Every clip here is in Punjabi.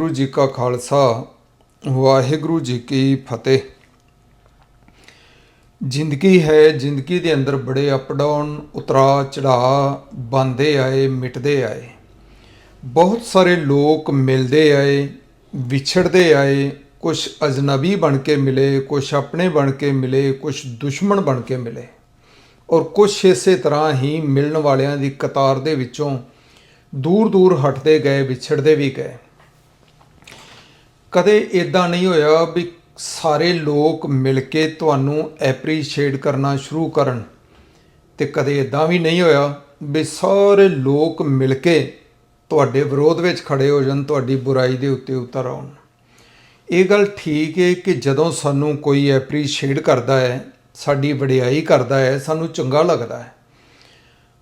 ਵਾਹਿਗੁਰੂ ਜੀ ਕਾ ਖਾਲਸਾ, ਵਾਹਿਗੁਰੂ ਜੀ ਕੀ ਫਤਿਹ। ਜ਼ਿੰਦਗੀ ਹੈ, ਜ਼ਿੰਦਗੀ ਦੇ ਅੰਦਰ ਬੜੇ ਅਪ ਡਾਊਨ ਉਤਰਾ ਚੜਾ ਬੰਦੇ ਆਏ, ਮਿਟਦੇ ਆਏ। ਬਹੁਤ ਸਾਰੇ ਲੋਕ ਮਿਲਦੇ ਆਏ, ਵਿਛੜਦੇ ਆਏ ਕੁਝ ਅਜਨਬੀ ਬਣ ਕੇ ਮਿਲੇ ਕੁਝ ਆਪਣੇ ਬਣ ਕੇ ਮਿਲੇ ਕੁਝ ਦੁਸ਼ਮਣ ਬਣ ਕੇ ਮਿਲੇ। ਔਰ ਕੁਝ ਇਸੇ ਤਰ੍ਹਾਂ ਹੀ ਮਿਲਣ ਵਾਲਿਆਂ ਦੀ ਕਤਾਰ ਦੇ ਵਿੱਚੋਂ ਦੂਰ ਦੂਰ ਹਟਦੇ ਗਏ, ਵਿਛੜਦੇ ਵੀ ਗਏ। ਕਦੇ ਇਦਾਂ ਨਹੀਂ ਹੋਇਆ ਵੀ ਸਾਰੇ ਲੋਕ ਮਿਲ ਕੇ ਤੁਹਾਨੂੰ ਐਪਰੀਸ਼ੀਏਟ ਕਰਨਾ ਸ਼ੁਰੂ ਕਰਨ ਤੇ ਕਦੇ ਇਦਾਂ ਵੀ ਨਹੀਂ ਹੋਇਆ ਵੀ ਸਾਰੇ ਲੋਕ ਮਿਲ ਕੇ ਤੁਹਾਡੇ ਵਿਰੋਧ ਵਿੱਚ ਖੜੇ ਹੋ ਜਾਣ, ਤੁਹਾਡੀ ਬੁਰਾਈ ਦੇ ਉੱਤੇ ਉਤਰ ਆਉਣ। ਇਹ ਗੱਲ ਠੀਕ ਹੈ ਕਿ ਜਦੋਂ ਸਾਨੂੰ ਕੋਈ ਐਪਰੀਸ਼ੀਏਟ ਕਰਦਾ ਹੈ, ਸਾਡੀ ਵਡਿਆਈ ਕਰਦਾ ਹੈ, ਸਾਨੂੰ ਚੰਗਾ ਲੱਗਦਾ ਹੈ।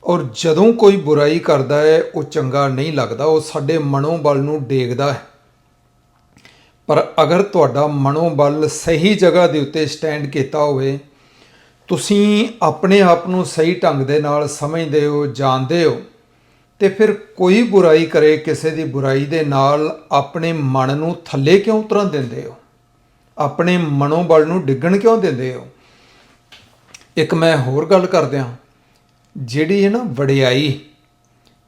ਔਰ ਜਦੋਂ ਕੋਈ ਬੁਰਾਈ ਕਰਦਾ ਹੈ, ਉਹ ਚੰਗਾ ਨਹੀਂ ਲੱਗਦਾ, ਉਹ ਸਾਡੇ ਮਨੋਬਲ ਨੂੰ ਡੇਗਦਾ ਹੈ। ਪਰ ਅਗਰ ਤੁਹਾਡਾ ਮਨੋਬਲ ਸਹੀ ਜਗ੍ਹਾ ਦੇ ਉੱਤੇ ਸਟੈਂਡ ਕੀਤਾ ਹੋਵੇ, ਤੁਸੀਂ ਆਪਣੇ ਆਪ ਨੂੰ ਸਹੀ ਢੰਗ ਦੇ ਨਾਲ ਸਮਝਦੇ ਹੋ, ਜਾਣਦੇ ਹੋ, ਤੇ ਫਿਰ ਕੋਈ ਬੁਰਾਈ ਕਰੇ ਕਿਸੇ ਦੀ ਬੁਰਾਈ ਦੇ ਨਾਲ ਆਪਣੇ ਮਨ ਨੂੰ ਥੱਲੇ ਕਿਉਂ ਉਤਰਨ ਦਿੰਦੇ ਹੋ? ਆਪਣੇ ਮਨੋਬਲ ਨੂੰ ਡਿੱਗਣ ਕਿਉਂ ਦਿੰਦੇ ਹੋ? ਇੱਕ ਮੈਂ ਹੋਰ ਗੱਲ ਕਰਦਿਆਂ, ਜਿਹੜੀ ਹੈ ਨਾ ਵਡਿਆਈ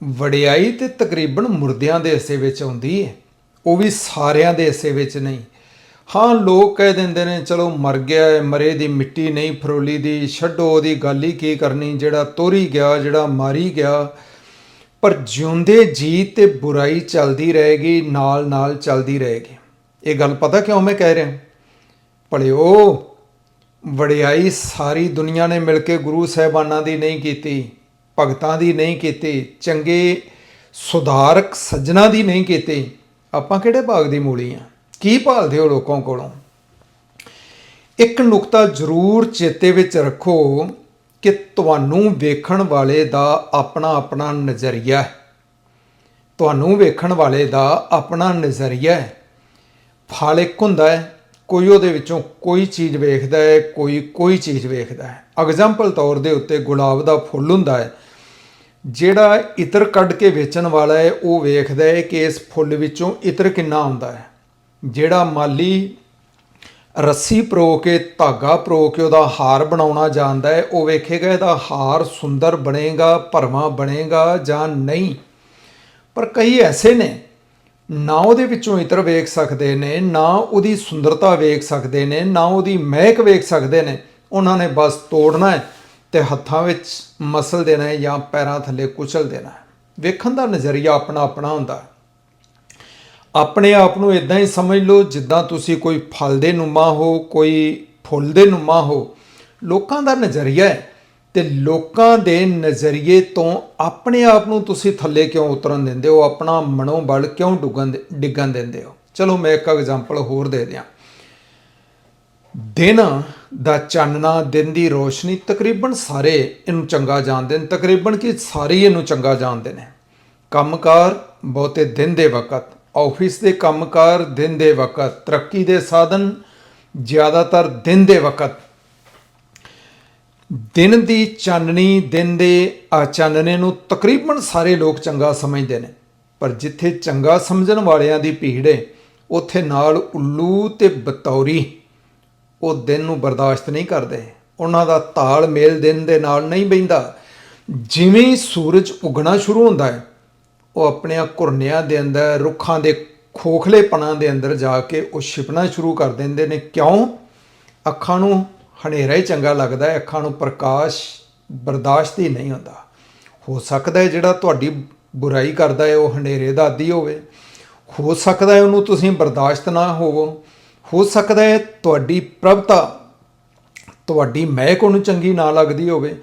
ਵਡਿਆਈ ਤੇ ਤਕਰੀਬਨ ਮੁਰਦਿਆਂ ਦੇ ਹਿੱਸੇ ਵਿੱਚ ਆਉਂਦੀ ਹੈ ਉਹ ਵੀ ਸਾਰਿਆਂ ਦੇ ਹਿੱਸੇ ਵਿੱਚ ਨਹੀਂ। ਹਾਂ, ਲੋਕ ਕਹਿ ਦਿੰਦੇ ਨੇ, ਚਲੋ ਮਰ ਗਿਆ ਮਰੇ ਦੀ ਮਿੱਟੀ ਨਹੀਂ, ਫਰੋਲੀ ਦੀ ਛੱਡੋ, ਉਹਦੀ ਗੱਲ ਹੀ ਕੀ ਕਰਨੀ, ਜਿਹੜਾ ਤੋਰੀ ਗਿਆ, ਜਿਹੜਾ ਮਾਰੀ ਗਿਆ। ਪਰ ਜਿਉਂਦੇ ਜੀ ਤੇ ਬੁਰਾਈ ਚੱਲਦੀ ਰਹੇਗੀ ਨਾਲ ਨਾਲ ਚੱਲਦੀ ਰਹੇਗੀ। ਇਹ ਗੱਲ ਪਤਾ ਕਿਉਂ ਮੈਂ ਕਹਿ ਰਿਹਾ? ਭਲਿਓ, ਵਡਿਆਈ ਸਾਰੀ ਦੁਨੀਆ ਨੇ ਮਿਲ ਕੇ ਗੁਰੂ ਸਾਹਿਬਾਨਾਂ ਦੀ ਨਹੀਂ ਕੀਤੀ, ਭਗਤਾਂ ਦੀ ਨਹੀਂ ਕੀਤੀ, ਚੰਗੇ ਸੁਧਾਰਕ ਸੱਜਣਾ ਦੀ ਨਹੀਂ ਕੀਤੀ। ਆਪਾਂ ਕਿਹੜੇ ਭਾਗ ਦੀ ਮੂਲੀ ਆ? ਕੀ ਭਾਲਦੇ ਹੋ ਲੋਕਾਂ ਕੋਲੋਂ? ਇੱਕ ਨੁਕਤਾ ਜ਼ਰੂਰ ਚੇਤੇ ਵਿੱਚ ਰੱਖੋ ਕਿ ਤੁਹਾਨੂੰ ਵੇਖਣ ਵਾਲੇ ਦਾ ਆਪਣਾ ਆਪਣਾ ਨਜ਼ਰੀਆ ਹੈ। ਤੁਹਾਨੂੰ ਵੇਖਣ ਵਾਲੇ ਦਾ ਆਪਣਾ ਨਜ਼ਰੀਆ ਹੈ। ਫਲ ਇੱਕ ਹੁੰਦਾ ਹੈ, ਕੋਈ ਉਹਦੇ ਵਿੱਚੋਂ ਕੋਈ ਚੀਜ਼ ਵੇਖਦਾ ਹੈ, ਕੋਈ ਕੋਈ ਚੀਜ਼ ਵੇਖਦਾ ਹੈ। ਐਗਜ਼ਾਮਪਲ ਤੌਰ ਦੇ ਉੱਤੇ ਗੁਲਾਬ ਦਾ ਫੁੱਲ ਹੁੰਦਾ ਹੈ। ਜਿਹੜਾ ਇਤਰ ਕੱਢ ਕੇ ਵੇਚਣ ਵਾਲਾ ਹੈ, ਉਹ ਵੇਖਦਾ ਹੈ ਕਿ ਇਸ ਫੁੱਲ ਵਿੱਚੋਂ ਇਤਰ ਕਿੰਨਾ ਆਉਂਦਾ ਹੈ। ਜਿਹੜਾ ਮਾਲੀ ਰੱਸੀ ਪਰੋ ਕੇ, ਧਾਗਾ ਪਰੋ ਕੇ ਉਹਦਾ ਹਾਰ ਬਣਾਉਣਾ ਜਾਣਦਾ ਹੈ, ਉਹ ਵੇਖੇਗਾ ਇਹਦਾ ਹਾਰ ਸੁੰਦਰ ਬਣੇਗਾ, ਭਰਵਾਂ ਬਣੇਗਾ ਜਾਂ ਨਹੀਂ। ਪਰ ਕਈ ਐਸੇ ਨੇ, ਨਾ ਉਹਦੇ ਵਿੱਚੋਂ ਇਤਰ ਵੇਖ ਸਕਦੇ ਨੇ, ਨਾ ਉਹਦੀ ਸੁੰਦਰਤਾ ਵੇਖ ਸਕਦੇ ਨੇ, ਨਾ ਉਹਦੀ ਮਹਿਕ ਵੇਖ ਸਕਦੇ ਨੇ, ਉਹਨਾਂ ਨੇ ਬਸ ਤੋੜਨਾ ਹੈ। ਤੇ ਹੱਥਾਂ ਵਿੱਚ ਮਸਲ ਦੇਣਾ ਹੈ ਜਾਂ ਪੈਰਾਂ ਥੱਲੇ ਕੁਚਲ ਦੇਣਾ ਹੈ। ਵੇਖਣ ਦਾ ਨਜ਼ਰੀਆ ਆਪਣਾ ਆਪਣਾ ਹੁੰਦਾ ਹੈ। ਆਪਣੇ ਆਪ ਨੂੰ ਇਦਾਂ ਹੀ ਸਮਝ ਲਓ ਜਿੱਦਾਂ ਤੁਸੀਂ ਕੋਈ ਫਲ ਦੇ ਨੁਮਾ ਹੋ, ਕੋਈ ਫੁੱਲ ਦੇ ਨੁਮਾ ਹੋ। ਲੋਕਾਂ ਦਾ ਨਜ਼ਰੀਆ ਹੈ ਤੇ ਲੋਕਾਂ ਦੇ ਨਜ਼ਰੀਏ ਤੋਂ ਆਪਣੇ ਆਪ ਨੂੰ ਤੁਸੀਂ ਥੱਲੇ ਕਿਉਂ ਉਤਰਨ ਦਿੰਦੇ ਹੋ? ਆਪਣਾ ਮਨੋਬਲ ਕਿਉਂ ਡੁੱਗਣ ਡਿੱਗਣ ਦਿੰਦੇ ਹੋ? ਚਲੋ ਮੈਂ ਇੱਕ ਐਗਜ਼ਾਮਪਲ ਹੋਰ ਦੇ ਦਿਆਂ। ਦਿਨ ਦਾ ਚਾਨਣਾ, ਦਿਨ ਦੀ ਰੋਸ਼ਨੀ ਤਕਰੀਬਨ ਸਾਰੇ ਇਹਨੂੰ ਚੰਗਾ ਜਾਣਦੇ ਨੇ। ਤਕਰੀਬਨ ਕਿ ਸਾਰੇ ਇਹਨੂੰ ਚੰਗਾ ਜਾਣਦੇ ਨੇ। ਕੰਮਕਾਰ ਬਹੁਤੇ ਦਿਨ ਦੇ ਵਕਤ, ਆਫਿਸ ਦੇ ਕੰਮਕਾਰ ਦਿਨ ਦੇ ਵਕਤ, ਤਰੱਕੀ ਦੇ ਸਾਧਨ ਜ਼ਿਆਦਾਤਰ ਦਿਨ ਦੇ ਵਕਤ। ਦਿਨ ਦੀ ਚਾਨਣੀ, ਦਿਨ ਦੇ ਆ ਚਾਨਣੇ ਨੂੰ ਤਕਰੀਬਨ ਸਾਰੇ ਲੋਕ ਚੰਗਾ ਸਮਝਦੇ ਨੇ। ਪਰ ਜਿੱਥੇ ਚੰਗਾ ਸਮਝਣ ਵਾਲਿਆਂ ਦੀ ਭੀੜ ਹੈ ਉੱਥੇ ਨਾਲ ਉੱਲੂ ਤੇ ਬਤੌਰੀ ਉਹ ਦਿਨ ਨੂੰ ਬਰਦਾਸ਼ਤ ਨਹੀਂ ਕਰਦੇ। ਉਹਨਾਂ ਦਾ ਤਾਲ ਮੇਲ ਦਿਨ ਦੇ ਨਾਲ ਨਹੀਂ ਬੈਂਦਾ ਜਿਵੇਂ ਹੀ ਸੂਰਜ ਉਗਣਾ ਸ਼ੁਰੂ ਹੁੰਦਾ ਹੈ, ਉਹ ਆਪਣੇ ਘੁਰਨਿਆਂ ਦੇ ਅੰਦਰ, ਰੁੱਖਾਂ ਦੇ ਖੋਖਲੇਪਣਾਂ ਦੇ ਅੰਦਰ ਜਾ ਕੇ ਉਹ ਛਿਪਣਾ ਸ਼ੁਰੂ ਕਰ ਦਿੰਦੇ ਨੇ। ਕਿਉਂ? ਅੱਖਾਂ ਨੂੰ ਹਨੇਰਾ ਹੀ ਚੰਗਾ ਲੱਗਦਾ ਹੈ। ਅੱਖਾਂ ਨੂੰ ਪ੍ਰਕਾਸ਼ ਬਰਦਾਸ਼ਤ ਹੀ ਨਹੀਂ ਹੁੰਦਾ। ਹੋ ਸਕਦਾ ਹੈ ਜਿਹੜਾ ਤੁਹਾਡੀ ਬੁਰਾਈ ਕਰਦਾ ਹੈ, ਉਹ ਹਨੇਰੇ ਦਾ ਆਦੀ ਹੋਵੇ। ਹੋ ਸਕਦਾ ਹੈ ਉਹਨੂੰ ਤੁਸੀਂ ਬਰਦਾਸ਼ਤ ਨਾ ਹੋਵੋ। ਹੋ ਸਕਦਾ ਹੈ ਤੁਹਾਡੀ ਪ੍ਰਭਤਾ ਤੁਹਾਡੀ ਮਹਿਕ ਉਹਨੂੰ ਚੰਗੀ ਨਾ ਲੱਗਦੀ ਹੋਵੇ।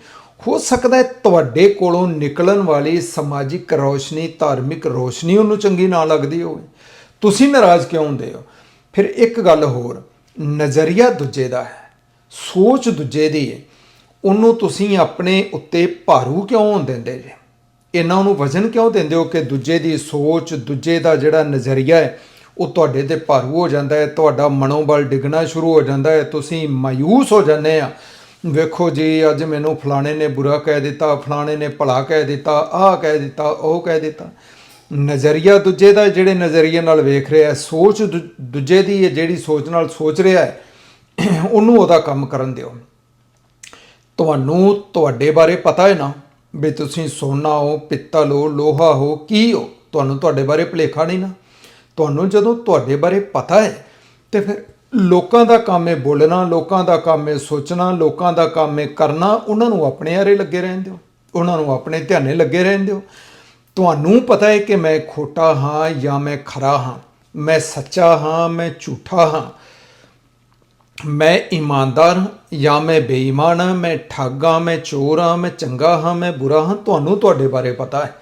ਹੋ ਸਕਦਾ ਹੈ ਤੁਹਾਡੇ ਕੋਲੋਂ ਨਿਕਲਣ ਵਾਲੀ ਸਮਾਜਿਕ ਰੋਸ਼ਨੀ, ਧਾਰਮਿਕ ਰੋਸ਼ਨੀ ਉਹਨੂੰ ਚੰਗੀ ਨਾ ਲੱਗਦੀ ਹੋਵੇ। ਤੁਸੀਂ ਨਾਰਾਜ਼ ਕਿਉਂ ਹੁੰਦੇ ਹੋ? ਫਿਰ ਇੱਕ ਗੱਲ ਹੋਰ, ਨਜ਼ਰੀਆ ਦੂਜੇ ਦਾ ਹੈ, ਸੋਚ ਦੂਜੇ ਦੀ ਹੈ। ਉਹਨੂੰ ਤੁਸੀਂ ਆਪਣੇ ਉੱਤੇ ਭਾਰੂ ਕਿਉਂ ਹੋਣ ਦਿੰਦੇ ਜੇ? ਇਹਨਾਂ ਨੂੰ ਵਜ਼ਨ ਕਿਉਂ ਦਿੰਦੇ ਹੋ ਕਿ ਦੂਜੇ ਦੀ ਸੋਚ, ਦੂਜੇ ਦਾ ਜਿਹੜਾ ਨਜ਼ਰੀਆ ਹੈ ਉਹ ਤੁਹਾਡੇ ਤੇ ਭਾਰੂ ਹੋ ਜਾਂਦਾ ਹੈ, ਤੁਹਾਡਾ ਮਨੋਬਲ ਡਿੱਗਣਾ ਸ਼ੁਰੂ ਹੋ ਜਾਂਦਾ ਹੈ, ਤੁਸੀਂ ਮਾਯੂਸ ਹੋ ਜਾਂਦੇ ਆ। ਵੇਖੋ ਜੀ, ਅੱਜ ਮੈਨੂੰ ਫਲਾਣੇ ਨੇ ਬੁਰਾ ਕਹਿ ਦਿੱਤਾ, ਫਲਾਣੇ ਨੇ ਭਲਾ ਕਹਿ ਦਿੱਤਾ, ਆਹ ਕਹਿ ਦਿੱਤਾ, ਉਹ ਕਹਿ ਦਿੱਤਾ। ਨਜ਼ਰੀਆ ਦੂਜੇ ਦਾ ਜਿਹੜੇ ਨਜ਼ਰੀਏ ਨਾਲ ਵੇਖ ਰਿਹਾ ਹੈ, ਸੋਚ ਦੂ- ਦੂਜੇ ਦੀ ਹੈ, ਜਿਹੜੀ ਸੋਚ ਨਾਲ ਸੋਚ ਰਿਹਾ ਹੈ, ਉਹਨੂੰ ਉਹਦਾ ਕੰਮ ਕਰਨ ਦਿਓ। ਤੁਹਾਨੂੰ ਤੁਹਾਡੇ ਬਾਰੇ ਪਤਾ ਹੈ ਨਾ, ਵੀ ਤੁਸੀਂ ਸੋਨਾ ਹੋ, ਪਿੱਤਲ ਹੋ, ਲੋਹਾ ਹੋ, ਕੀ ਹੋ, ਤੁਹਾਨੂੰ ਤੁਹਾਡੇ ਬਾਰੇ ਭੁਲੇਖਾ ਨਹੀਂ ਨਾ। ਤੁਹਾਨੂੰ ਜਦੋਂ ਤੁਹਾਡੇ ਬਾਰੇ ਪਤਾ ਹੈ, ਤੇ ਫਿਰ ਲੋਕਾਂ ਦਾ ਕੰਮ ਹੈ ਬੋਲਣਾ, ਲੋਕਾਂ ਦਾ ਕੰਮ ਹੈ ਸੋਚਣਾ, ਲੋਕਾਂ ਦਾ ਕੰਮ ਹੈ ਕਰਨਾ, ਉਹਨਾਂ ਨੂੰ ਆਪਣੇ ਆਰੇ ਲੱਗੇ ਰਹਿਣ ਦਿਓ ਉਹਨਾਂ ਨੂੰ ਆਪਣੇ ਧਿਆਨੇ ਲੱਗੇ ਰਹਿਣ ਦਿਓ ਤੁਹਾਨੂੰ ਪਤਾ ਹੈ ਕਿ ਮੈਂ ਖੋਟਾ ਹਾਂ ਜਾਂ ਮੈਂ ਖਰਾ ਹਾਂ, ਮੈਂ ਸੱਚਾ ਹਾਂ, ਮੈਂ ਝੂਠਾ ਹਾਂ। ਮੈਂ ਇਮਾਨਦਾਰ ਹਾਂ ਜਾਂ ਮੈਂ ਬੇਈਮਾਨ ਹਾਂ, ਮੈਂ ਠੱਗ ਹਾਂ, ਮੈਂ ਚੋਰ ਹਾਂ, ਮੈਂ ਚੰਗਾ ਹਾਂ, ਮੈਂ ਬੁਰਾ ਹਾਂ, ਤੁਹਾਨੂੰ ਤੁਹਾਡੇ ਬਾਰੇ ਪਤਾ ਹੈ।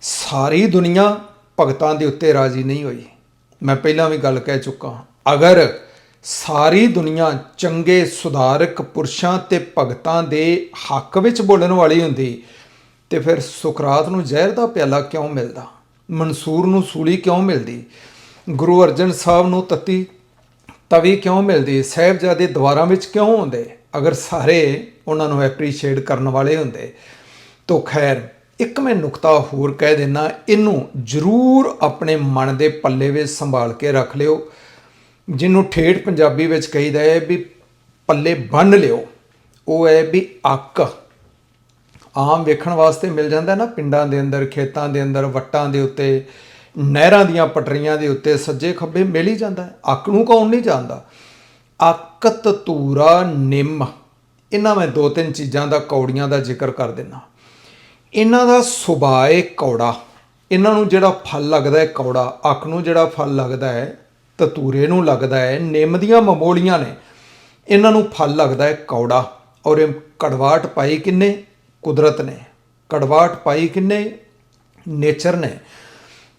ਸਾਰੀ ਦੁਨੀਆ ਭਗਤਾਂ ਦੇ ਉੱਤੇ ਰਾਜ਼ੀ ਨਹੀਂ ਹੋਈ। ਮੈਂ ਪਹਿਲਾਂ ਵੀ ਗੱਲ ਕਹਿ ਚੁੱਕਾ ਅਗਰ ਸਾਰੀ ਦੁਨੀਆ ਚੰਗੇ ਸੁਧਾਰਕ ਪੁਰਸ਼ਾਂ ਤੇ ਭਗਤਾਂ ਦੇ ਹੱਕ ਵਿੱਚ ਬੋਲਣ ਵਾਲੀ ਹੁੰਦੀ, ਤੇ ਫਿਰ ਸੁਕਰਾਤ ਨੂੰ ਜ਼ਹਿਰ ਦਾ ਪਿਆਲਾ ਕਿਉਂ ਮਿਲਦਾ? ਮਨਸੂਰ ਨੂੰ ਸੂਲੀ ਕਿਉਂ ਮਿਲਦੀ? ਗੁਰੂ ਅਰਜਨ ਸਾਹਿਬ ਨੂੰ ਤਤੀ ਤਵੀ ਕਿਉਂ ਮਿਲਦੀ? ਸਾਹਿਬਜ਼ਾਦੇ ਦੁਆਰਾਂ ਵਿੱਚ ਕਿਉਂ ਹੁੰਦੇ? ਅਗਰ ਸਾਰੇ ਉਹਨਾਂ ਨੂੰ ਐਪਰੀਸ਼ੀਏਟ ਕਰਨ ਵਾਲੇ ਹੁੰਦੇ, ਤਾਂ ਖੈਰ ਇੱਕ ਮੈਂ ਨੁਕਤਾ ਹੋਰ ਕਹਿ ਦੇਣਾ ਇਹਨੂੰ ਜ਼ਰੂਰ ਆਪਣੇ ਮਨ ਦੇ ਪੱਲੇ ਵਿੱਚ ਸੰਭਾਲ ਕੇ ਰੱਖ ਲਿਓ। ਜਿਹਨੂੰ ਠੇਠ ਪੰਜਾਬੀ ਵਿੱਚ ਕਹੀਦਾ ਹੈ ਵੀ ਪੱਲੇ ਬੰਨ ਲਿਓ। ਉਹ ਹੈ ਵੀ ਅੱਕ। ਆਮ ਵੇਖਣ ਵਾਸਤੇ ਮਿਲ ਜਾਂਦਾ ਨਾ ਪਿੰਡਾਂ ਦੇ ਅੰਦਰ, ਖੇਤਾਂ ਦੇ ਅੰਦਰ, ਵੱਟਾਂ ਦੇ ਉੱਤੇ, ਨਹਿਰਾਂ ਦੀਆਂ ਪਟਰੀਆਂ ਦੇ ਉੱਤੇ ਸੱਜੇ ਖੱਬੇ ਮਿਲ ਹੀ ਜਾਂਦਾ ਅੱਕ ਨੂੰ ਕੌਣ ਨਹੀਂ ਜਾਣਦਾ। ਅੱਕ ਤੂਰਾ ਨਿੰਮ। ਇਹਨਾਂ ਮੈਂ ਦੋ ਤਿੰਨ ਚੀਜ਼ਾਂ ਦਾ ਕੌੜੀਆਂ ਦਾ ਜ਼ਿਕਰ ਕਰ ਦਿੰਨਾ ਇਹਨਾਂ ਦਾ ਸੁਭਾਅ ਹੈ ਕੌੜਾ। ਇਹਨਾਂ ਨੂੰ ਜਿਹੜਾ ਫਲ ਲੱਗਦਾ ਹੈ ਕੌੜਾ। ਅੱਖ ਨੂੰ ਜਿਹੜਾ ਫਲ ਲੱਗਦਾ ਹੈ, ਤਤੂਰੇ ਨੂੰ ਲੱਗਦਾ ਹੈ, ਨਿੰਮ ਦੀਆਂ ਮਮੋਲੀਆਂ ਨੇ, ਇਹਨਾਂ ਨੂੰ ਫਲ ਲੱਗਦਾ ਹੈ ਕੌੜਾ। ਔਰ ਇਹ ਕੜਵਾਟ ਪਾਈ ਕਿੰਨੇ? ਕੁਦਰਤ ਨੇ। ਕੜਵਾਟ ਪਾਈ ਕਿੰਨੇ? ਨੇਚਰ ਨੇ।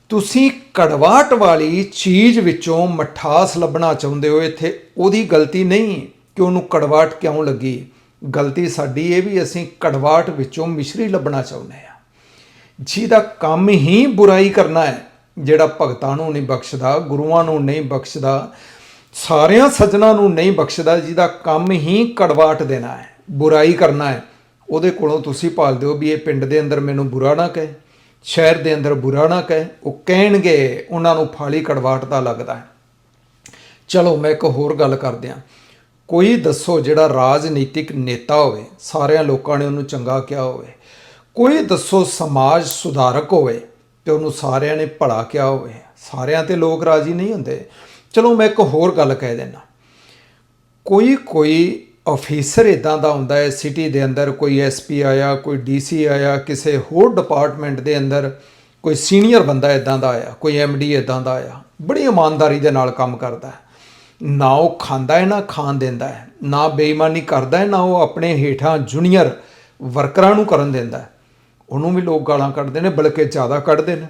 ਤੁਸੀਂ ਕੜਵਾਟ ਵਾਲੀ ਚੀਜ਼ ਵਿੱਚੋਂ ਮਠਾਸ ਲੱਭਣਾ ਚਾਹੁੰਦੇ ਹੋ, ਇੱਥੇ ਉਹਦੀ ਗਲਤੀ ਨਹੀਂ, ਕਿ ਉਹਨੂੰ ਕੜਵਾਟ ਕਿਉਂ ਲੱਗੀ? ਗਲਤੀ ਸਾਡੀ ਇਹ ਵੀ ਅਸੀਂ ਕੜਵਾਟ ਵਿੱਚੋਂ ਮਿਸ਼ਰੀ ਲੱਭਣਾ ਚਾਹੁੰਦੇ ਆ ਜਿਹਦਾ ਕੰਮ ਹੀ ਬੁਰਾਈ ਕਰਨਾ ਹੈ, ਜਿਹੜਾ ਭਗਤਾਂ ਨੂੰ ਨਹੀਂ ਬਖਸ਼ਦਾ, ਗੁਰੂਆਂ ਨੂੰ ਨਹੀਂ ਬਖਸ਼ਦਾ, ਸਾਰਿਆਂ ਸੱਜਣਾ ਨੂੰ ਨਹੀਂ ਬਖਸ਼ਦਾ, ਜਿਹਦਾ ਕੰਮ ਹੀ ਕੜਵਾਟ ਦੇਣਾ ਹੈ, ਬੁਰਾਈ ਕਰਨਾ ਹੈ, ਉਹਦੇ ਕੋਲੋਂ ਤੁਸੀਂ ਭਾਲਦੇ ਹੋ ਵੀ ਇਹ ਪਿੰਡ ਦੇ ਅੰਦਰ ਮੈਨੂੰ ਬੁਰਾ ਨਾ ਕਹੇ, ਸ਼ਹਿਰ ਦੇ ਅੰਦਰ ਬੁਰਾ ਨਾ ਕਹੇ, ਉਹ ਕਹਿਣਗੇ, ਉਹਨਾਂ ਨੂੰ ਫਾਲੀ ਕੜਵਾਟ ਦਾ ਲੱਗਦਾ ਹੈ। ਚਲੋ, ਮੈਂ ਇੱਕ ਹੋਰ ਗੱਲ ਕਰਦਿਆਂ ਕੋਈ ਦੱਸੋ ਜਿਹੜਾ ਰਾਜਨੀਤਿਕ ਨੇਤਾ ਹੋਵੇ, ਸਾਰਿਆਂ ਲੋਕਾਂ ਨੇ ਉਹਨੂੰ ਚੰਗਾ ਕਿਹਾ ਹੋਵੇ। ਕੋਈ ਦੱਸੋ ਸਮਾਜ ਸੁਧਾਰਕ ਹੋਵੇ ਤੇ ਉਹਨੂੰ ਸਾਰਿਆਂ ਨੇ ਭਲਾ ਕਿਹਾ ਹੋਵੇ। ਸਾਰਿਆਂ ਤੇ ਲੋਕ ਰਾਜੀ ਨਹੀਂ ਹੁੰਦੇ। ਚਲੋ ਮੈਂ ਇੱਕ ਹੋਰ ਗੱਲ ਕਹਿ ਦੇਣਾ ਕੋਈ ਕੋਈ ਅਫੀਸਰ ਇਦਾਂ ਦਾ ਹੁੰਦਾ ਹੈ ਸਿਟੀ ਦੇ ਅੰਦਰ ਕੋਈ ਐਸਪੀ ਆਇਆ, ਕੋਈ ਡੀਸੀ ਆਇਆ, ਕਿਸੇ ਹੋਰ ਡਿਪਾਰਟਮੈਂਟ ਦੇ ਅੰਦਰ ਕੋਈ ਸੀਨੀਅਰ ਬੰਦਾ ਇਦਾਂ ਦਾ ਆਇਆ, ਕੋਈ ਐਮਡੀ ਇਦਾਂ ਦਾ ਆਇਆ, ਬੜੀ ਇਮਾਨਦਾਰੀ ਦੇ ਨਾਲ ਕੰਮ ਕਰਦਾ ਹੈ। ਨਾ ਉਹ ਖਾਂਦਾ ਹੈ, ਨਾ ਖਾਣ ਦਿੰਦਾ ਹੈ। ਨਾ ਬੇਈਮਾਨੀ ਕਰਦਾ ਹੈ, ਨਾ ਉਹ ਆਪਣੇ ਹੇਠਾਂ ਜੂਨੀਅਰ ਵਰਕਰਾਂ ਨੂੰ ਕਰਨ ਦਿੰਦਾ ਹੈ। ਉਹਨੂੰ ਵੀ ਲੋਕ ਗਾਲਾਂ ਕੱਢਦੇ ਨੇ, ਬਲਕਿ ਜ਼ਿਆਦਾ ਕੱਢਦੇ ਨੇ।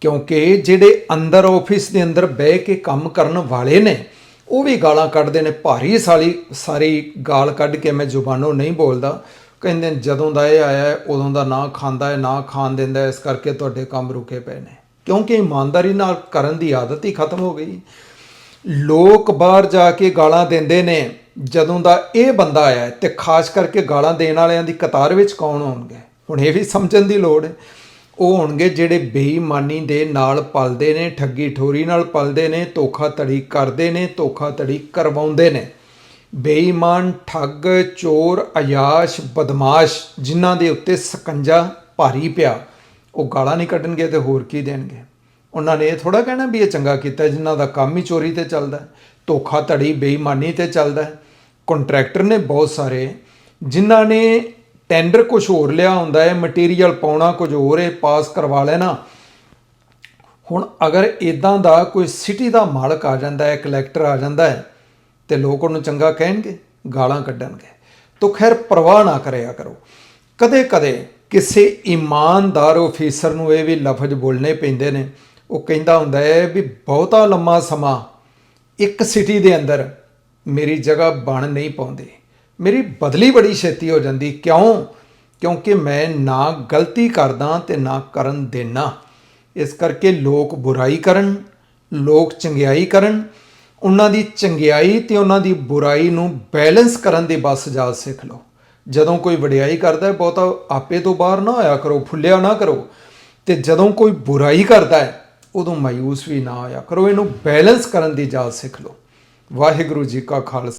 ਕਿਉਂਕਿ ਜਿਹੜੇ ਅੰਦਰ ਆਫਿਸ ਦੇ ਅੰਦਰ ਬਹਿ ਕੇ ਕੰਮ ਕਰਨ ਵਾਲੇ ਨੇ, ਉਹ ਵੀ ਗਾਲਾਂ ਕੱਢਦੇ ਨੇ। ਭਾਰੀ ਸਾਲੀ, ਸਾਰੀ ਗਾਲ ਕੱਢ ਕੇ ਮੈਂ ਜ਼ੁਬਾਨੋਂ ਨਹੀਂ ਬੋਲਦਾ। ਕਹਿੰਦੇ ਜਦੋਂ ਦਾ ਇਹ ਆਇਆ ਉਦੋਂ ਦਾ ਨਾ ਖਾਂਦਾ ਹੈ, ਨਾ ਖਾਣ ਦਿੰਦਾ ਇਸ ਕਰਕੇ ਤੁਹਾਡੇ ਕੰਮ ਰੁਕੇ ਪਏ ਨੇ। ਕਿਉਂਕਿ ਇਮਾਨਦਾਰੀ ਨਾਲ ਕਰਨ ਦੀ ਆਦਤ ਹੀ ਖਤਮ ਹੋ ਗਈ। ਲੋਕ ਬਾਹਰ ਜਾ ਕੇ ਗਾਲਾਂ ਦਿੰਦੇ ਨੇ, ਜਦੋਂ ਦਾ ਇਹ ਬੰਦਾ ਆਇਆ ਹੈ, ਤੇ ਖਾਸ ਕਰਕੇ ਗਾਲਾਂ ਦੇਣ ਵਾਲਿਆਂ ਦੀ ਕਤਾਰ ਵਿੱਚ ਕੌਣ ਹੋਣਗੇ? ਹੁਣ ਇਹ ਵੀ ਸਮਝਣ ਦੀ ਲੋੜ ਹੈ। ਉਹ ਹੋਣਗੇ ਜਿਹੜੇ ਬੇਈਮਾਨੀ ਦੇ ਨਾਲ ਪਲਦੇ ਨੇ, ਠੱਗੀ ਠੋਰੀ ਨਾਲ ਪਲਦੇ ਨੇ ਧੋਖਾਧੜੀ ਕਰਦੇ ਨੇ ਧੋਖਾਧੜੀ ਕਰਵਾਉਂਦੇ ਨੇ। ਬੇਈਮਾਨ, ਠੱਗ, ਚੋਰ, ਅਯਾਸ਼, ਬਦਮਾਸ਼, ਜਿਨ੍ਹਾਂ ਦੇ ਉੱਤੇ ਸਕੰਜਾ ਭਾਰੀ ਪਿਆ, ਉਹ ਗਾਲਾਂ ਨਹੀਂ ਕੱਢਣਗੇ ਤੇ ਹੋਰ ਕੀ ਦੇਣਗੇ? ਉਹਨਾਂ ਨੇ ਇਹ ਥੋੜਾ ਕਹਿਣਾ ਵੀ ਇਹ ਚੰਗਾ ਕੀਤਾ ਜਿਨ੍ਹਾਂ ਦਾ ਕੰਮ ਹੀ ਚੋਰੀ ਤੇ ਚੱਲਦਾ ਹੈ, ਧੋਖਾਧੜੀ ਬੇਈਮਾਨੀ ਤੇ ਚੱਲਦਾ ਕੰਟਰੈਕਟਰ ਨੇ ਬਹੁਤ ਸਾਰੇ ਜਿਨ੍ਹਾਂ ਨੇ ਟੈਂਡਰ ਕੁਝ ਹੋਰ ਲਿਆ ਹੁੰਦਾ ਹੈ ਮਟੀਰੀਅਲ ਪਾਉਣਾ ਕੁਝ ਹੋਰ ਹੈ ਪਾਸ ਕਰਵਾ ਲੈਣਾ। ਹੁਣ ਅਗਰ ਇਦਾਂ ਦਾ ਕੋਈ ਸਿਟੀ ਦਾ ਮਾਲਕ ਆ ਜਾਂਦਾ ਹੈ ਕਲੈਕਟਰ ਆ ਜਾਂਦਾ ਹੈ ਤੇ ਲੋਕ ਉਹਨੂੰ ਚੰਗਾ ਕਹਿਣਗੇ ਗਾਲਾਂ ਕੱਢਣਗੇ। ਤੋ ਖੈਰ ਪਰਵਾਹ ਨਾ ਕਰਿਆ ਕਰੋ। ਕਦੇ ਕਦੇ ਕਿਸੇ ਇਮਾਨਦਾਰ ਅਫੀਸਰ ਨੂੰ ਇਹ ਵੀ ਲਫ਼ਜ਼ ਬੋਲਣੇ ਪੈਂਦੇ ਨੇ ਉਹ ਕਹਿੰਦਾ ਹੁੰਦਾ ਹੈ ਵੀ ਬਹੁਤਾ ਲੰਮਾ ਸਮਾਂ ਇੱਕ ਸਿਟੀ ਦੇ ਅੰਦਰ ਮੇਰੀ ਜਗ੍ਹਾ ਬਣ ਨਹੀਂ ਪਾਉਂਦੀ। ਮੇਰੀ ਬਦਲੀ ਬੜੀ ਛੇਤੀ ਹੋ ਜਾਂਦੀ। ਕਿਉਂ? ਕਿਉਂਕਿ ਮੈਂ ਨਾ ਗਲਤੀ ਕਰਦਾ ਤੇ ਨਾ ਕਰਨ ਦੇਣਾ। ਇਸ ਕਰਕੇ ਲੋਕ ਬੁਰਾਈ ਕਰਨ, ਲੋਕ ਚੰਗਿਆਈ ਕਰਨ। ਉਹਨਾਂ ਦੀ ਚੰਗਿਆਈ ਤੇ ਉਹਨਾਂ ਦੀ ਬੁਰਾਈ ਨੂੰ ਬੈਲੈਂਸ ਕਰਨ ਦੀ ਬਸ ਜਾਚ ਸਿੱਖ ਲਓ। ਜਦੋਂ ਕੋਈ ਵਡਿਆਈ ਕਰਦਾ ਹੈ, ਬਹੁਤਾ ਆਪੇ ਤੋਂ ਬਾਹਰ ਨਾ ਆਇਆ ਕਰੋ, ਫੁੱਲਿਆ ਨਾ ਕਰੋ। ਤੇ ਜਦੋਂ ਕੋਈ ਬੁਰਾਈ ਕਰਦਾ ਹੈ ਉਦੋਂ ਮਾਯੂਸ ਵੀ ਨਾ ਹੋਇਆ ਕਰੋ ਇਹਨੂੰ ਬੈਲੈਂਸ ਕਰਨ ਦੀ ਜਾਚ ਸਿੱਖ ਲਓ। ਵਾਹਿਗੁਰੂ ਜੀ ਕਾ ਖਾਲਸਾ।